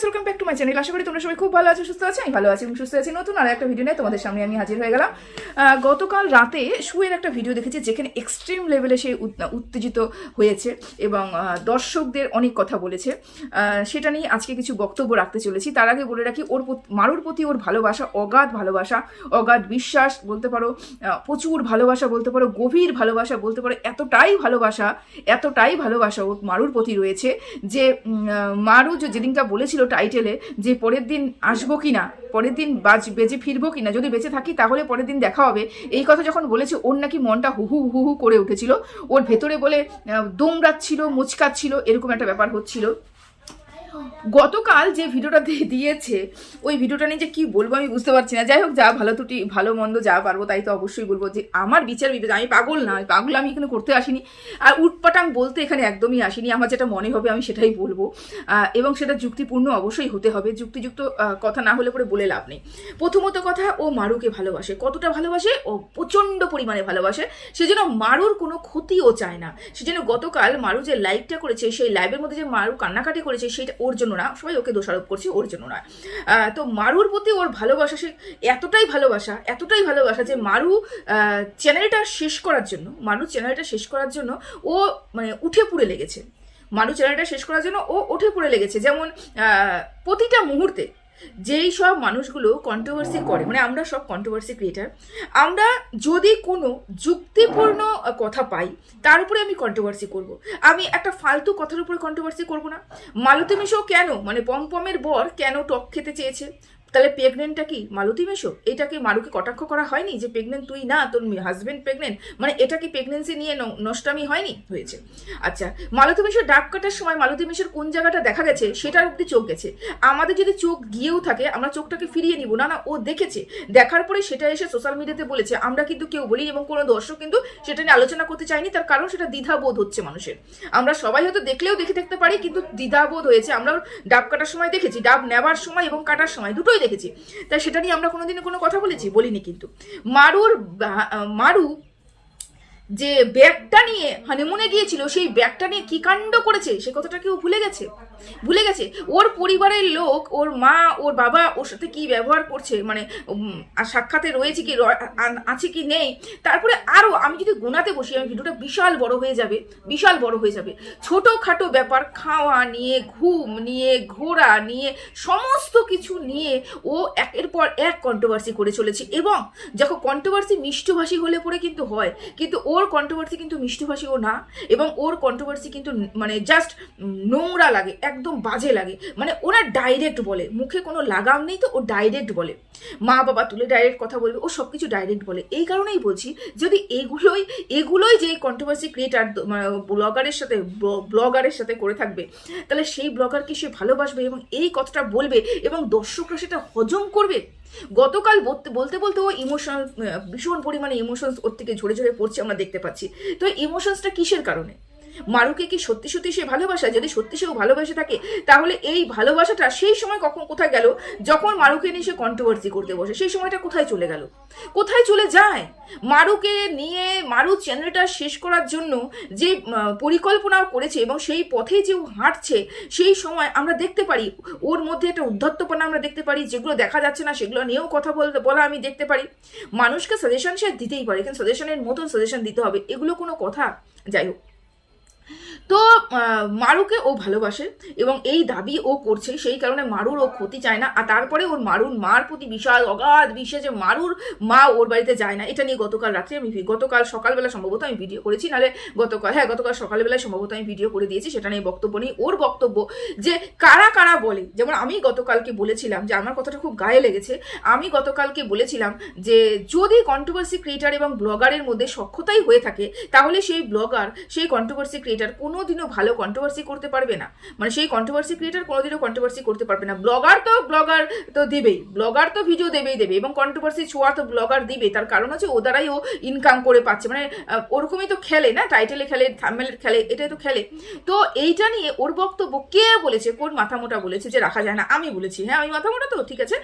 Friends welcome back to my channel আশা করি তোমরা সবাই খুব ভালো আছো, সুস্থ আছো? আমি ভালো আছি এবং সুস্থ আছি। নতুন আর একটা ভিডিও নিয়ে তোমাদের সামনে আমি হাজির হয়ে গেলাম। গতকাল রাতে শুয়ের একটা ভিডিও দেখেছি যেখানে এক্সট্রিম লেভেলে সে উত্তেজিত হয়েছে এবং দর্শকদের অনেক কথা বলেছে। সেটা নিয়ে আজকে কিছু বক্তব্য রাখতে চলেছি। তার আগে বলে রাখি, ওর মারুর প্রতি ওর ভালোবাসা, অগাধ ভালোবাসা, অগাধ বিশ্বাস বলতে পারো প্রচুর ভালোবাসা বলতে পারো, গভীর ভালোবাসা বলতে পারো, এতটাই ভালোবাসা এতটাই ভালোবাসা ওর মারুর প্রতি রয়েছে যে মারু যেদিনটা বলেছিল টাইটেলে যে পরের দিন আসব কি না পরের দিন বাজ বেঁচে ফিরবো কি না যদি বেঁচে থাকি তাহলে পরের দিন দেখা হবে। এই কথা যখন বলেছে, ওর নাকি মনটা হুহু হুহু করে উঠেছিল। ওর ভেতরে বলে দোমরাচ্ছিল মুচকাচ্ছিল এরকম একটা ব্যাপার হচ্ছিল। গতকাল যে ভিডিওটা দিয়ে দিয়েছে, ওই ভিডিওটা নিয়ে যে কি বলব আমি বুঝতে পারছি না। যাই হোক, যা ভালো ত্রুটি, ভালো মন্দ যা পারব তাই তো অবশ্যই বলব যে আমার বিচার বিবেচনা আমি পাগল না পাগল আমি এখানে করতে আসিনি। আর উটপাটাং বলতে এখানে একদমই আসিনি, আমার যেটা মনে হবে আমি সেটাই বলব। এবং সেটা যুক্তিপূর্ণ অবশ্যই হতে হবে, যুক্তিযুক্ত কথা না হলে পরে বলে লাভ নেই। প্রথমত কথা, ও মারুকে ভালোবাসে। কতটা ভালোবাসে? ও প্রচণ্ড পরিমাণে ভালোবাসে। সেজন্য মারুর কোনো ক্ষতিও চায় না। সে সেজন্য গতকাল মারু যে লাইভটা করেছে, সেই লাইভের মধ্যে যে মারু কান্নাকাটি করেছে, সেটা ওর জন্য না, সবাই ওকে দোষারোপ করছে ওর জন্য না তো মারুর প্রতি ওর ভালোবাসা, সে এতটাই ভালোবাসা এতটাই ভালোবাসা যে মারু চ্যানেলটা শেষ করার জন্য মারু চ্যানেলটা শেষ করার জন্য ও মানে উঠে পুড়ে লেগেছে। মারু চ্যানেলটা শেষ করার জন্য ও উঠে পড়ে লেগেছে। যেমন প্রতিটা মুহূর্তে যেই সব মানুষগুলো কন্ট্রোভার্সি করে মানে আমরা সব কন্ট্রোভার্সি ক্রিয়েটার আমরা যদি কোনো যুক্তিপূর্ণ কথা পাই, তার উপরে আমি কন্ট্রোভার্সি করব। আমি একটা ফালতু কথার উপরে কন্ট্রোভার্সি করব না। মালতী মিশো কেন মানে পমপমের বর কেন টক খেতে চেয়েছে? তাহলে প্রেগনেন্টটা কি? মালতী মেশো? এটাকে মারুকে কটাক্ষ করা হয়নি যে প্রেগনেন্ট তুই না, তোর হাজব্যান্ড প্রেগনেন্ট মানে এটা কি প্রেগনেন্সি নিয়ে নষ্টামি হয়নি? হয়েছে। আচ্ছা মালতী মেশোর ডাব কাটার সময় মালতী মেশোর কোন জায়গাটা দেখা গেছে, সেটার অব্দি চোখ গেছে। আমাদের যদি চোখ গিয়েও থাকে, আমরা চোখটাকে ফিরিয়ে নিব। না না, ও দেখেছে। দেখার পরে সেটা এসে সোশ্যাল মিডিয়াতে বলেছে। আমরা কিন্তু কেউ বলি এবং কোনো দর্শক কিন্তু সেটা নিয়ে আলোচনা করতে চাইনি তার কারণ সেটা দ্বিধাবোধ হচ্ছে মানুষের। আমরা সবাই হয়তো দেখলেও দেখে থাকতে পারি, কিন্তু দ্বিধাবোধ হয়েছে। আমরা ডাব কাটার সময় দেখেছি। ডাব নেবার সময় এবং কাটার সময়। দুটোই দেখেছি তা সেটা নিয়ে আমরা কোনোদিনও কোনো কথা বলেছি? বলিনি কিন্তু। মারুর, মারু যে ব্যাগটা নিয়ে হানিমুনে গিয়েছিল, সেই ব্যাগটা নিয়ে কি কাণ্ড করেছে? সে কথাটা কেউ ভুলে গেছে? ভুলে গেছে। ওর পরিবারের লোক, ওর মা, ওর বাবা ওর সাথে কি ব্যবহার করছে? মানে সাক্ষাতে রয়েছে কি আছে কি নেই? তারপরে আরও আমি যদি গোনাতে বসি, আমি ভিডিওটা বিশাল বড় হয়ে যাবে, বিশাল বড় হয়ে যাবে। ছোটোখাটো ব্যাপার, খাওয়া নিয়ে, ঘুম নিয়ে, ঘোরা নিয়ে, সমস্ত কিছু নিয়ে ও একের পর এক কন্ট্রোভার্সি করে চলেছে। এবং যখন কন্ট্রোভার্সি মিষ্টভাষী হলে পরে কিন্তু হয়, কিন্তু ওর কন্ট্রোভার্সি কিন্তু মিষ্টভাষীও না, এবং ওর কন্ট্রোভার্সি কিন্তু মানে জাস্ট নোংরা লাগে। একদম বাজে লাগে। মানে ওরা ডাইরেক্ট বলে। মুখে কোনো লাগাম নেই তো ও ডাইরেক্ট বলে। মা বাবা তুলে ডাইরেক্ট কথা বলবে, ও সব কিছু ডাইরেক্ট বলে। এই কারণেই বলছি, যদি এগুলোই এগুলোই যে কন্ট্রোভার্সি ক্রিয়েটার ব্লগারের সাথে ব্লগারের সাথে করে থাকবে, তাহলে সেই ব্লগারকে সে ভালোবাসবে এবং এই কথাটা বলবে এবং দর্শকরা সেটা হজম করবে? গতকাল বলতে বলতে ও ইমোশন ভীষণ পরিমাণে ইমোশনস ওর থেকে ঝরে ঝরে পড়ছে আমরা দেখতে পাচ্ছি। তো ইমোশনসটা কিসের কারণে? মারুকে কি সত্যি সত্যি সে ভালোবাসা? যদি সত্যি সেও ভালোবাসে থাকে, তাহলে এই ভালোবাসাটা সেই সময় কখন কোথায় গেল? যখন মারুকে নিয়ে সে কন্ট্রোভার্সি করতে বসে। সেই সময়টা কোথায় চলে গেল? কোথায় চলে যায়? মারুকে নিয়ে মারু চ্যানেলটা শেষ করার জন্য যে পরিকল্পনা করেছে এবং সেই পথে যে ও হাঁটছে, সেই সময় আমরা দেখতে পারি, ওর মধ্যে একটা উদ্ধত্তপনা আমরা দেখতে পারি, যেগুলো দেখা যাচ্ছে না, সেগুলো নিয়েও কথা বলতে, বলা আমি দেখতে পারি। মানুষকে সাজেশন সে দিতেই পারে, কিন্তু সাজেশনের মতন সাজেশন দিতে হবে, এগুলো কোনো কথা। যাই হোক। তো মারুকে ও ভালোবাসে এবং এই দাবি ও করছে, সেই কারণে মারুর ও ক্ষতি চায় না। আর তারপরে ওর মারুর মার প্রতি বিশাল অগাধ বিশ্বাস যে মারুর মা ওর বাড়িতে যায় না। এটা নিয়ে গতকাল রাত্রে আমি গতকাল সকালবেলা সম্ভবত আমি ভিডিও করেছি। নাহলে গতকাল হ্যাঁ গতকাল সকালবেলায় সম্ভবত আমি ভিডিও করে দিয়েছি, সেটা নিয়ে বক্তব্য নেই। ওর বক্তব্য যে কারা কারা বলে, যেমন আমি গতকালকে বলেছিলাম যে আমার কথাটা খুব গায়ে লেগেছে, আমি গতকালকে বলেছিলাম যে যদি কন্ট্রোভার্সি ক্রিয়েটার এবং ব্লগারের মধ্যে সক্ষতাই হয়ে থাকে, তাহলে সেই ব্লগার সেই কন্ট্রোভার্সি ক্রিয়েটার কোনোদিনও ভালো কন্ট্রোভার্সি করতে পারবে না। মানে সেই কন্ট্রোভার্সি ক্রিয়েটার কোনোদিনও কন্ট্রোভার্সি করতে পারবে না। ব্লগার তো ব্লগার তো দেবেই। ব্লগার তো ভিডিও দেবেই দেবে। এবং কন্ট্রোভার্সি ছোঁয়া তো ব্লগার দিবে তার কারণ হচ্ছে ও দ্বারাই ও ইনকাম করে পাচ্ছে। মানে ওরকমই তো খেলে না? টাইটেলে খেলে থামেলে খেলে, এটাই তো খেলে। তো এইটা নিয়ে ওর বক্তব্য কে বলেছে, কোন মাথা মোটা বলেছে, যে রাখা যায় না, আমি বলেছি। হ্যাঁ আমি মাথা মোটা তো, ঠিক আছে।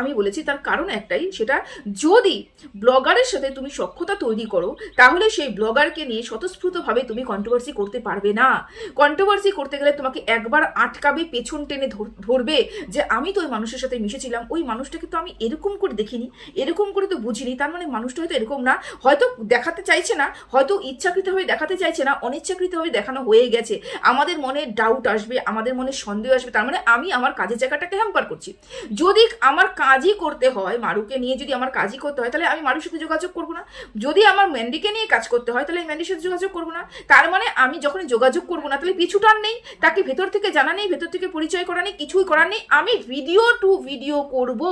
আমি বলেছি, তার কারণ একটাই, সেটা যদি ব্লগারের সাথে তুমি সক্ষতা তৈরি করো, তাহলে সেই ব্লগারকে নিয়ে স্বতঃস্ফূর্তভাবে তুমি কন্ট্রোভার্সি করতে পারবে না? কন্ট্রোভার্সি করতে গেলে তোমাকে একবার আটকাবে, পেছন টেনে ধর- ধরবে যে আমি তো ওই মানুষের সাথে মিশেছিলাম, ওই মানুষটাকে তো আমি এরকম করে দেখিনি, এরকম করে তো বুঝিনি, তার মানে মানুষটা হয়তো এরকম না, হয়তো দেখাতে চাইছে না, হয়তো ইচ্ছাকৃতভাবে দেখাতে চাইছে না, অনিচ্ছাকৃতভাবে দেখানো হয়ে গেছে। আমাদের মনে ডাউট আসবে, আমাদের মনে সন্দেহ আসবে, তার মানে আমি আমার কাজের জায়গাটাকে হ্যাম্পার করছি। যদি আমার কাজই করতে হয়, মারুকে নিয়ে যদি আমার কাজই করতে হয়, তাহলে আমি মারুর সাথে যোগাযোগ করব না। যদি আমার ম্যান্ডিকে নিয়ে কাজ করতে হয়, তাহলে ম্যান্ডির সাথে যোগাযোগ করব না। তার মানে আমি যখন যোগাযোগ করব না, তাহলে পিছুটার নেই। তাকে ভেতর থেকে জানা নেই, ভেতর থেকে পরিচয় করা নেই, কিছুই করার নেই। আমি ভিডিও টু ভিডিও করব।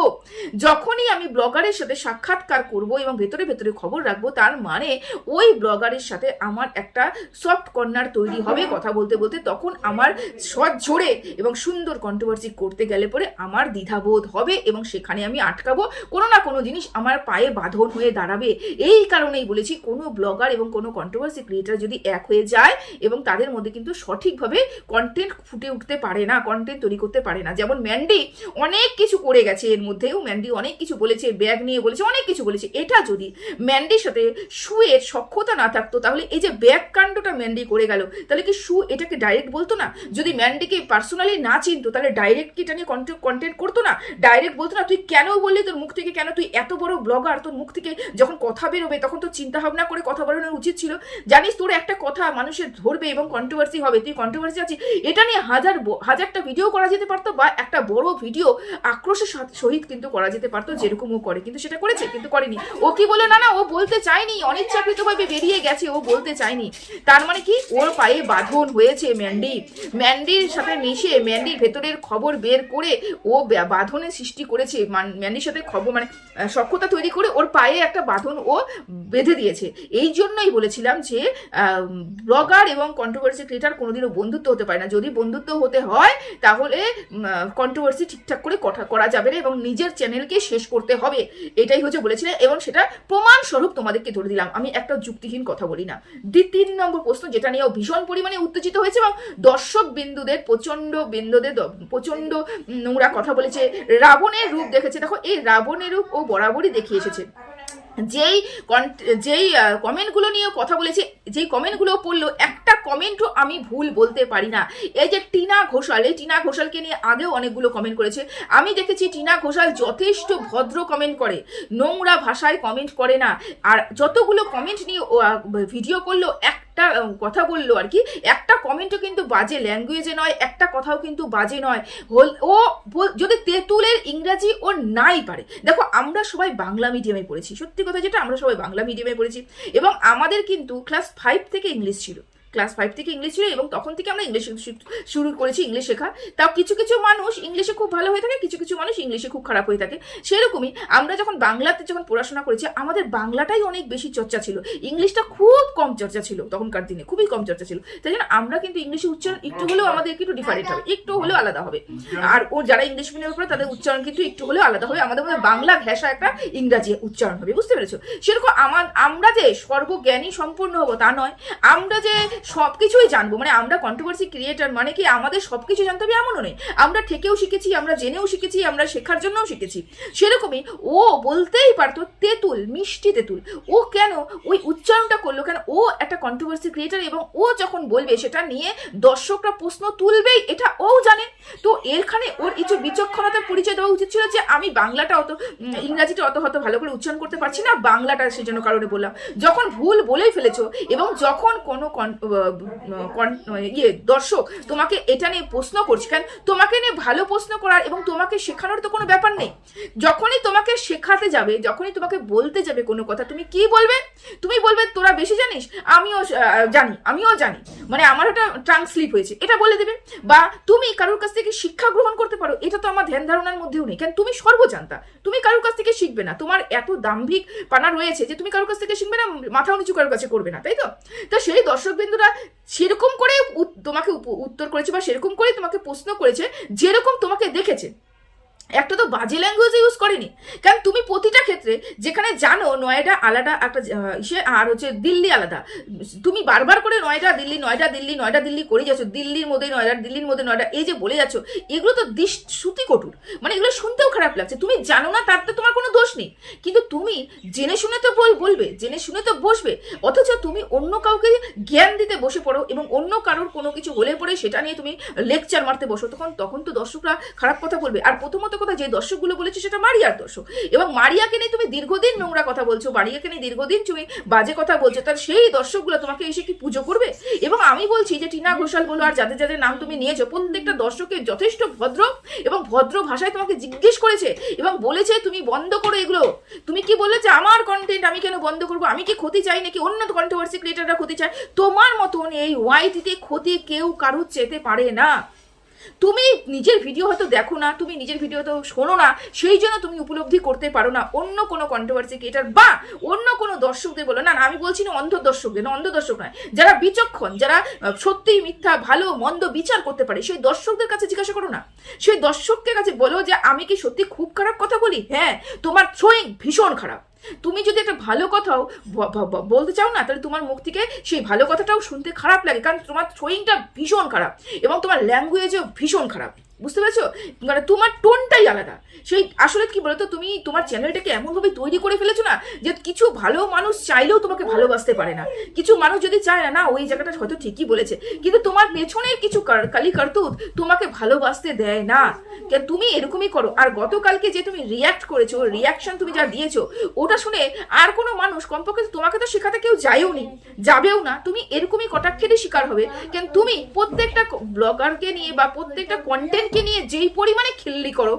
যখনই আমি ব্লগারের সাথে সাক্ষাৎকার করব এবং ভেতরে ভেতরে খবর রাখব, তার মানে ওই ব্লগারের সাথে আমার একটা সফট কর্নার তৈরি হবে কথা বলতে বলতে। তখন আমার সৎ ঝরে এবং সুন্দর কন্ট্রোভার্সি করতে গেলে পরে আমার দ্বিধাবোধ হবে এবং সেখানে আমি আটকাবো। কোনো না কোনো জিনিস আমার পায়ে বাঁধন হয়ে দাঁড়াবে। এই কারণেই বলেছি, কোনো ব্লগার এবং কোনো কন্ট্রোভার্সি ক্রিয়েটার যদি এক হয়ে যায় এবং তাদের মধ্যে কিন্তু সঠিকভাবে কন্টেন্ট ফুটে উঠতে পারে না কন্টেন্ট তৈরি করতে পারে না। যেমন ম্যান্ডি অনেক কিছু করে গেছে এর মধ্যেও। ম্যান্ডি অনেক কিছু বলেছে ব্যাগ নিয়ে বলেছে, অনেক কিছু বলেছে। এটা যদি ম্যান্ডির সাথে শুয়ের সক্ষতা না থাকতো, তাহলে এই যে ব্যাগ কাণ্ডটা ম্যান্ডি করে গেল, তাহলে কি শু এটাকে ডাইরেক্ট বলতো না? যদি ম্যান্ডিকে পার্সোনালি না চিনতো, তাহলে ডাইরেক্ট কি এটা নিয়ে কন্টেন্ট করতো না? ডাইরেক্ট বলতো না, তুই কেন বললি তোর মুখ থেকে? কেন তুই এত বড় ব্লগার তোর মুখ থেকে যখন কথা বেরোবে, তখন তো চিন্তা ভাবনা করে কথা বলানো উচিত ছিল। জানিস তোর একটা কথা মানুষের ধরবে এবং কন্ট্রোভার্সি হবে, তুই কন্ট্রোভার্সি আছিস, এটা নিয়ে হাজার হাজারটা ভিডিও করা যেতে পারতো বা একটা বড় ভিডিও আক্রোশের সহিত কিন্তু করা যেতে পারতো যেরকম ও করে। কিন্তু সেটা করেছে, কিন্তু করেনি। ও কি বলে না না, ও বলতে চায়নি, অনিচ্ছাকৃতভাবে বেরিয়ে গেছে, ও বলতে চায়নি। তার মানে কি? ওর পায়ে বাঁধন হয়েছে ম্যান্ডি ম্যান্ডির সাথে মিশে ম্যান্ডির ভেতরের খবর বের করে ও বাঁধনের সৃষ্টি করেছে। ম্যান্ডির সাথে খবর মানে সক্ষতা তৈরি করে ওর পায়ে একটা বাঁধন ও বেঁধে দিয়েছে। এই জন্যই বলেছিলাম যে ব্লগার এবং কন্ট্রোভার্সি ক্রিয়েটার কোনোদিনও বন্ধুত্ব হতে পারে না। যদি বন্ধুত্ব হতে হয়, তাহলে কন্ট্রোভার্সি ঠিকঠাক করে কথা, করা যাবে না এবং নিজের চ্যানেলকে শেষ করতে হবে। এটাই হচ্ছে বলেছিলেন এবং সেটা প্রমাণস্বরূপ তোমাদেরকে ধরে দিলাম। আমি একটা যুক্তিহীন কথা বলি না। দ্বি তিন নম্বর প্রশ্ন, যেটা নিয়েও ভীষণ পরিমাণে উত্তেজিত হয়েছে এবং দর্শক বিন্দুদের প্রচণ্ড বিন্দুদের, দ- প্রচণ্ড নোংরা কথা বলেছে। রাবণের রূপ দেখেছে। দেখো, এই রাবণের রূপ ও বরাবরই দেখিয়ে এসেছে। যেই যেই কমেন্টগুলো নিয়ে কথা বলেছে, যেই কমেন্টগুলো পড়ল, একটা কমেন্টও আমি ভুল বলতে পারি না। এই যে টিনা ঘোষাল, এই টিনা ঘোষালকে নিয়ে আগেও অনেকগুলো কমেন্ট করেছে। আমি দেখেছি টিনা ঘোষাল যথেষ্ট ভদ্র কমেন্ট করে, নোংরা ভাষায় কমেন্ট করে না। আর যতগুলো কমেন্ট নিয়ে ভিডিও করল এক একটা কথা বলল আর কি, একটা কমেন্টও কিন্তু বাজে ল্যাঙ্গুয়েজে নয়, একটা কথাও কিন্তু বাজে নয়। হল, ও যদি তেঁতুলের ইংরাজি ও নাই পারে, দেখো আমরা সবাই বাংলা মিডিয়ামে পড়েছি, সত্যি কথা যেটা, আমরা সবাই বাংলা মিডিয়ামে পড়েছি। এবং আমাদের কিন্তু ক্লাস ফাইভ থেকে ইংলিশ ছিল। ক্লাস ফাইভ থেকে ইংলিশ ছিল এবং তখন থেকে আমরা ইংলিশ শুরু করেছি ইংলিশ শেখা। তাও কিছু কিছু মানুষ ইংলিশে খুব ভালো হয়ে থাকে, কিছু কিছু মানুষ ইংলিশে খুব খারাপ হয়ে থাকে। সেরকমই আমরা যখন বাংলাতে যখন পড়াশোনা করেছি, আমাদের বাংলাটাই অনেক বেশি চর্চা ছিল। ইংলিশটা খুব কম চর্চা ছিল তখনকার দিনে, খুবই কম চর্চা ছিল। তাই জন্য আমরা কিন্তু ইংলিশে উচ্চারণ একটু হলেও আমাদের একটু ডিফারেন্ট হবে, একটু হলেও আলাদা হবে। আর ও যারা ইংলিশ মিডিয়ামে পড়ে, তাদের উচ্চারণ কিন্তু একটু হলেও আলাদা হবে। আমাদের মধ্যে বাংলা ভাষা একটা ইংরাজি উচ্চারণ হবে, বুঝতে পেরেছ? সেরকম আমার আমরা যে সর্বজ্ঞানী সম্পূর্ণ হব তা নয়। আমরা যে সব কিছুই জানব। মানে আমরা কন্ট্রোভার্সি ক্রিয়েটার মানে কি? আমাদের সব কিছু জানতে হবে এমনও নেই আমরা থেকেও শিখেছি, আমরা জেনেও শিখেছি, আমরা শেখার জন্যও শিখেছি। সেরকমই ও বলতেই পারতো তেঁতুল, মিষ্টি তেঁতুল। ও কেন ওই উচ্চারণটা করল? কেন ও একটা কন্ট্রোভার্সি ক্রিয়েটার এবং ও যখন বলবে, সেটা নিয়ে দর্শকরা প্রশ্ন তুলবেই, এটা ও জানে। তো এখানে ওর কিছু বিচক্ষণতার পরিচয় দেওয়া উচিত ছিল যে, আমি বাংলাটা অত ইংরাজিটা অত হয়তো ভালো করে উচ্চারণ করতে পারছি না, বাংলাটা সেজন্য কারণে বললাম। যখন ভুল বলেই ফেলেছো এবং যখন কোনো কন- ইয়ে দর্শক, তোমাকে এটা নিয়ে প্রশ্ন করছে। কেন তোমাকে নিয়ে ভালো প্রশ্ন করার এবং তোমাকে শেখানোর তো কোনো ব্যাপার নেই। যখনই তোমাকে শেখাতে যাবে, যখনই তোমাকে বলতে যাবে কোনো কথা, তুমি কি বলবে? তুমি বলবে, তোরা বেশি জানিস? আমিও জানি আমিও জানি। মানে আমার একটা ট্রাঙ্ক স্লিপ হয়েছে। এটা বলে দেবে। বা তুমি কারোর কাছ থেকে শিক্ষা গ্রহণ করতে পারো, এটা তো আমার ধ্যান ধারণার মধ্যেও নেই। কেন তুমি সর্বজান্তা। তুমি কারোর কাছ থেকে শিখবে না। তোমার এত দাম্ভিক পানা রয়েছে যে তুমি কারোর কাছ থেকে শিখবে না মাথা নিচু কারোর কাছে করবে না, তাই তো? তো সেই দর্শক বিন্দুরা সেরকম করে তোমাকে উত্তর করেছে বা সেরকম করে তোমাকে প্রশ্ন করেছে, যেরকম তোমাকে দেখেছে। একটা তো বাজে ল্যাঙ্গুয়েজ ইউজ করেনি। কারণ তুমি প্রতিটা ক্ষেত্রে যেখানে জানো নয়ডা আলাদা একটা ইসে, আর হচ্ছে দিল্লি আলাদা। তুমি বারবার করে নয়ডা, দিল্লি নয়ডা দিল্লি নয়ডা, দিল্লি করে যাচ্ছ। দিল্লির মধ্যে নয়ডা, দিল্লির মধ্যে নয়ডা, এই যে বলে যাচ্ছ, এগুলো তো শ্রুতি কটুর। মানে এগুলো শুনতেও খারাপ লাগছে। তুমি জানো না, তার তো তোমার কোনো দোষ নেই। কিন্তু তুমি জেনে শুনে তো বল বলবে, জেনে শুনে তো বসবে। অথচ তুমি অন্য কাউকে জ্ঞান দিতে বসে পড়ো এবং অন্য কারোর কোনো কিছু হলে পড়ে সেটা নিয়ে তুমি লেকচার মারতে বসো। তখন তখন তো দর্শকরা খারাপ কথা বলবে। আর প্রথমত কথা যে দর্শকগুলো বলেছে সেটা মারিয়ার দর্শক। এবং মারিয়াকে নিয়ে তুমি দীর্ঘদিন নোংরা কথা বলছো, মারিয়াকে নিয়ে দীর্ঘদিন তুমি বাজে কথা বলছো, তার সেই দর্শকগুলো তোমাকে এসে কি পুজো করবে? এবং আমি বলছি যে, টিনা ঘোষাল বলো আর যাদের যাদের নাম তুমি নিয়েছো, প্রত্যেকটা দর্শকের যথেষ্ট ভদ্র এবং ভদ্র ভাষায় তোমাকে জিজ্ঞেস করেছে এবং বলেছে, তুমি বন্ধ করো এগুলো। তুমি কি বললে যে, আমার কন্টেন্ট আমি কেন বন্ধ করব? আমি কি ক্ষতি চাই নাকি অন্য কন্ট্রোভার্সি ক্রিয়েটাররা ক্ষতি চায়? তোমার মতন এই ওয়াইটিতে ক্ষতি কেউ কারুর চেতে পারে না। তুমি নিজের ভিডিও হয়তো দেখো না, তুমি নিজের ভিডিও তো শোনো না, সেই জন্য তুমি উপলব্ধি করতে পারো না। অন্য কোনো কন্ট্রোভার্সি ক্রিয়েটার বা অন্য কোনো দর্শকদের বলো, না আমি বলছি না অন্ধ দর্শকদের না অন্ধ দর্শক নয়, যারা বিচক্ষণ, যারা সত্যি মিথ্যা, ভালো, মন্দ বিচার করতে পারে, সেই দর্শকদের কাছে জিজ্ঞাসা করো না। সেই দর্শকদের কাছে বলো যে, আমি কি সত্যি খুব খারাপ কথা বলি? হ্যাঁ তোমার থ্রোয়িং ভীষণ খারাপ। তুমি যদি একটা ভালো কথাও বলতে চাও না, তাহলে তোমার মুখ থেকে সেই ভালো কথাটাও শুনতে খারাপ লাগে, কারণ তোমার থ্রোয়িংটা ভীষণ খারাপ এবং তোমার ল্যাঙ্গুয়েজও ভীষণ খারাপ। বুঝতে পেরেছ? মানে তোমার টোনটাই আলাদা। সেই আসলে কি বলতো? তুমি তোমার চ্যানেলটাকে এমনভাবে তৈরি করে ফেলেছো না, যে কিছু ভালো মানুষ চাইলেও তোমাকে ভালোবাসতে পারে না। কিছু মানুষ যদি চায় না না, ওই জায়গাটা হয়তো ঠিকই বলেছে। কিন্তু তোমার পেছনের কিছু কালি কার্তুত তোমাকে ভালোবাসতে দেয় না। তুমি এরকমই করো। আর গতকালকে যে তুমি রিয়াক্ট করেছ রিয়াকশন তুমি যা দিয়েছ, ওটা শুনে আর কোনো মানুষ কমপক্ষে তোমাকে তো শেখাতে কেউ যায়ও নি, যাবেও না। তুমি এরকমই কটাক্ষেরই শিকার হবে। কেন তুমি প্রত্যেকটা ব্লগারকে নিয়ে বা প্রত্যেকটা কন্টেন্টকে নিয়ে যেই পরিমাণে খিল্লি করো,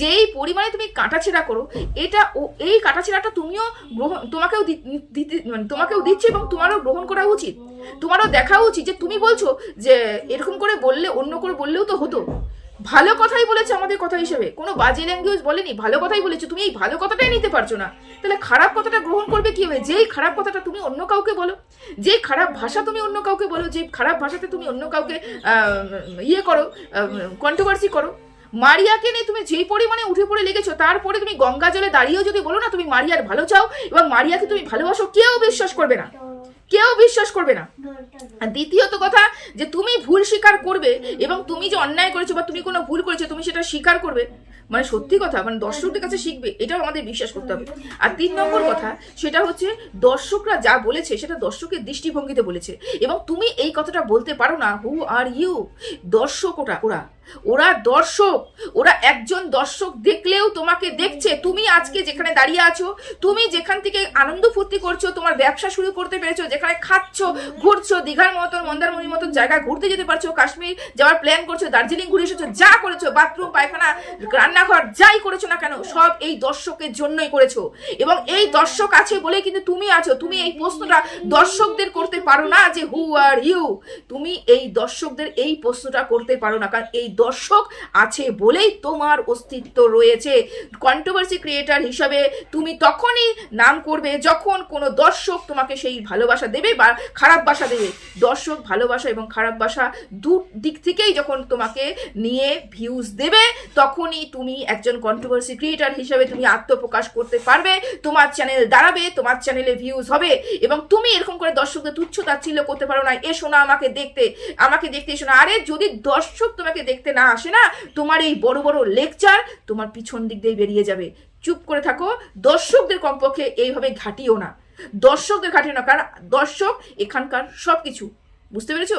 যেই পরিমাণে তুমি কাটাছেড়া করো, এটা ও এই কাটাছেড়াটা তুমিও গ্রহণ, তোমাকেও দিতে মানে তোমাকেও দিচ্ছে এবং তোমারও গ্রহণ করা উচিত। তোমারও দেখা উচিত যে তুমি বলছো যে এরকম করে বললে, অন্য করে বললেও তো হতো। ভালো কথাই বলেছে আমাদের কথা হিসেবে। কোনো বাজে ল্যাঙ্গুয়েজ বলেনি, ভালো কথাই বলেছে। তুমি এই ভালো কথাটাই নিতে পারছ না। তাহলে খারাপ কথাটা গ্রহণ করবে কি হবে? যেই খারাপ কথাটা তুমি অন্য কাউকে বলো যে খারাপ ভাষা তুমি অন্য কাউকে বলো, যে খারাপ ভাষাতে তুমি অন্য কাউকে ইয়ে করো কন্ট্রোভার্সি করো, মারিয়াকে নিয়ে তুমি যেই পরিমাণে উঠে পড়ে লেগেছো, তারপরে তুমি গঙ্গা জলে দাঁড়িয়েও যদি বলো না তুমি মারিয়ার ভালো চাও, এবং মারিয়াকে তুমি ভালোবাসো, কেউ বিশ্বাস করবে না। কেউ বিশ্বাস করবে না। দ্বিতীয়ত কথা যে তুমি ভুল স্বীকার করবে এবং তুমি যে অন্যায় করেছ বা তুমি কোনো ভুল করেছ তুমি সেটা স্বীকার করবে মানে সত্যি কথা মানে দর্শকদের কাছে শিখবে এটাও আমাদের বিশ্বাস করতে হবে। আর তিন নম্বর কথা সেটা হচ্ছে দর্শকরা যা বলেছে সেটা দর্শকের দৃষ্টিভঙ্গিতে বলেছে। এবং তুমি এই কথাটা বলতে পারো না হু আর ইউ দর্শক ওটা ওরা। ওরা দর্শক, ওরা একজন দর্শক দেখলেও তোমাকে দেখছে। তুমি আজকে যেখানে দাঁড়িয়ে আছো, তুমি যেখান থেকে আনন্দ ফুর্তি করছ, তোমার ব্যবসা শুরু করতে পেরেছ, যেখানে খাচ্ছ, ঘুরছো, দীঘার মতন, মন্দারমণির মতন জায়গায় ঘুরতে যেতে পারছ, কাশ্মীর যাওয়ার প্ল্যান করছ, দার্জিলিং ঘুরে এসেছ, যা করেছ বাথরুম পায়খানা, রান্নাঘর, যাই করেছ না কেন, সব এই দর্শকের জন্যই করেছ। এবং এই দর্শক আছে বলে কিন্তু তুমি আছো। তুমি এই প্রশ্নটা দর্শকদের করতে পারো না যে হু আর ইউ তুমি এই দর্শকদের এই প্রশ্নটা করতে পারো না। কারণ এই দর্শক আছে বলেই তোমার অস্তিত্ব রয়েছে। কন্ট্রোভার্সি ক্রিয়েটার হিসাবে তুমি তখনই নাম করবে যখন কোনো দর্শক তোমাকে সেই ভালোবাসা দেবে বা খারাপ বাসা দেবে। দর্শক ভালোবাসা এবং খারাপ বাসা দু দিক থেকেই যখন তোমাকে নিয়ে ভিউজ দেবে, তখনই তুমি একজন কন্ট্রোভার্সি ক্রিয়েটার হিসাবে তুমি আত্মপ্রকাশ করতে পারবে। তোমার চ্যানেল দাঁড়াবে, তোমার চ্যানেলে ভিউজ হবে এবং তুমি এরকম করে দর্শকদের তুচ্ছ তাচ্ছিল্য করতে পারো না। এসো না আমাকে দেখতে আমাকে দেখতে এসো না। আরে যদি দর্শক তোমাকে দেখতে না আসে না, তোমার এই বড় বড় লেকচার তোমার পিছন দিক দিয়ে বেরিয়ে যাবে। চুপ করে থাকো, দর্শকদের কমপক্ষে এইভাবে ঘাটিও না। দর্শকদের ঘাটিও না, কারণ দর্শক এখানকার সব কিছু বুঝতে পেরেছ?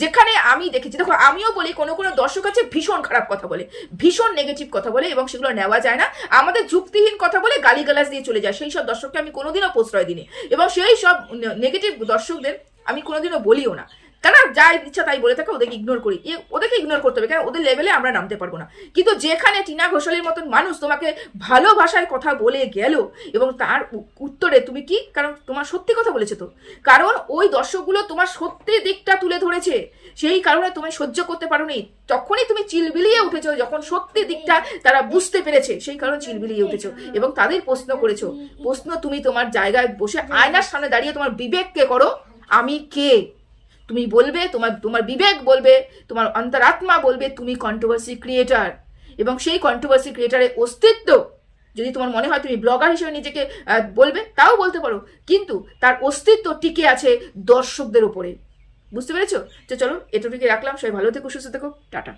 যেখানে আমি দেখেছি, দেখো, আমিও বলি, কোনো কোনো দর্শক আছে ভীষণ খারাপ কথা বলে, ভীষণ নেগেটিভ কথা বলে এবং সেগুলো নেওয়া যায় না। আমাদের যুক্তিহীন কথা বলে গালিগালাজ দিয়ে চলে যায় সেই সব দর্শককে আমি কোনোদিনও প্রশ্রয় দিইনি। এবং সেই সব নেগেটিভ দর্শকদের আমি কোনোদিনও বলিও না। কেন যা ইচ্ছা তাই বলে থাকে, ওদেরকে ইগনোর করি। ওদেরকে ইগনোর করতে হবে কারণ ওদের লেভেলে আমরা নামতে পারব না। কিন্তু যেখানে টিনা ঘোষালের মতন মানুষ তোমাকে ভালো ভাষায় কথা বলে গেল, এবং তার উত্তরে তুমি কি? কারণ তোমার সত্যি কথা বলেছে তো। কারণ ওই দর্শকগুলো তোমার সত্যি দিকটা তুলে ধরেছে। সেই কারণে তুমি সহ্য করতে পারো নি তখনই তুমি চিলবিলিয়ে উঠেছো, যখন সত্যি দিকটা তারা বুঝতে পেরেছে, সেই কারণে চিলবিলিয়ে উঠেছো, এবং তাদের প্রশ্ন করেছ, প্রশ্ন তুমি তোমার জায়গায় বসে আয়নার সামনে দাঁড়িয়ে তোমার বিবেককে করো, আমি কে? তুমি বলবে, তোমার তোমার বিবেক বলবে, তোমার অন্তরাত্মা বলবে, তুমি কন্ট্রোভার্সি ক্রিয়েটার এবং সেই কন্ট্রোভার্সি ক্রিয়েটারের অস্তিত্ব, যদি তোমার মনে হয় তুমি ব্লগার হিসেবে নিজেকে বলবে, তাও বলতে পারো। কিন্তু তার অস্তিত্ব টিকে আছে দর্শকদের উপরে। বুঝতে পেরেছ? তো চলো এটুকুকে রাখলাম। সবাই ভালো থেকো, সুস্থ থেকো। টাটা।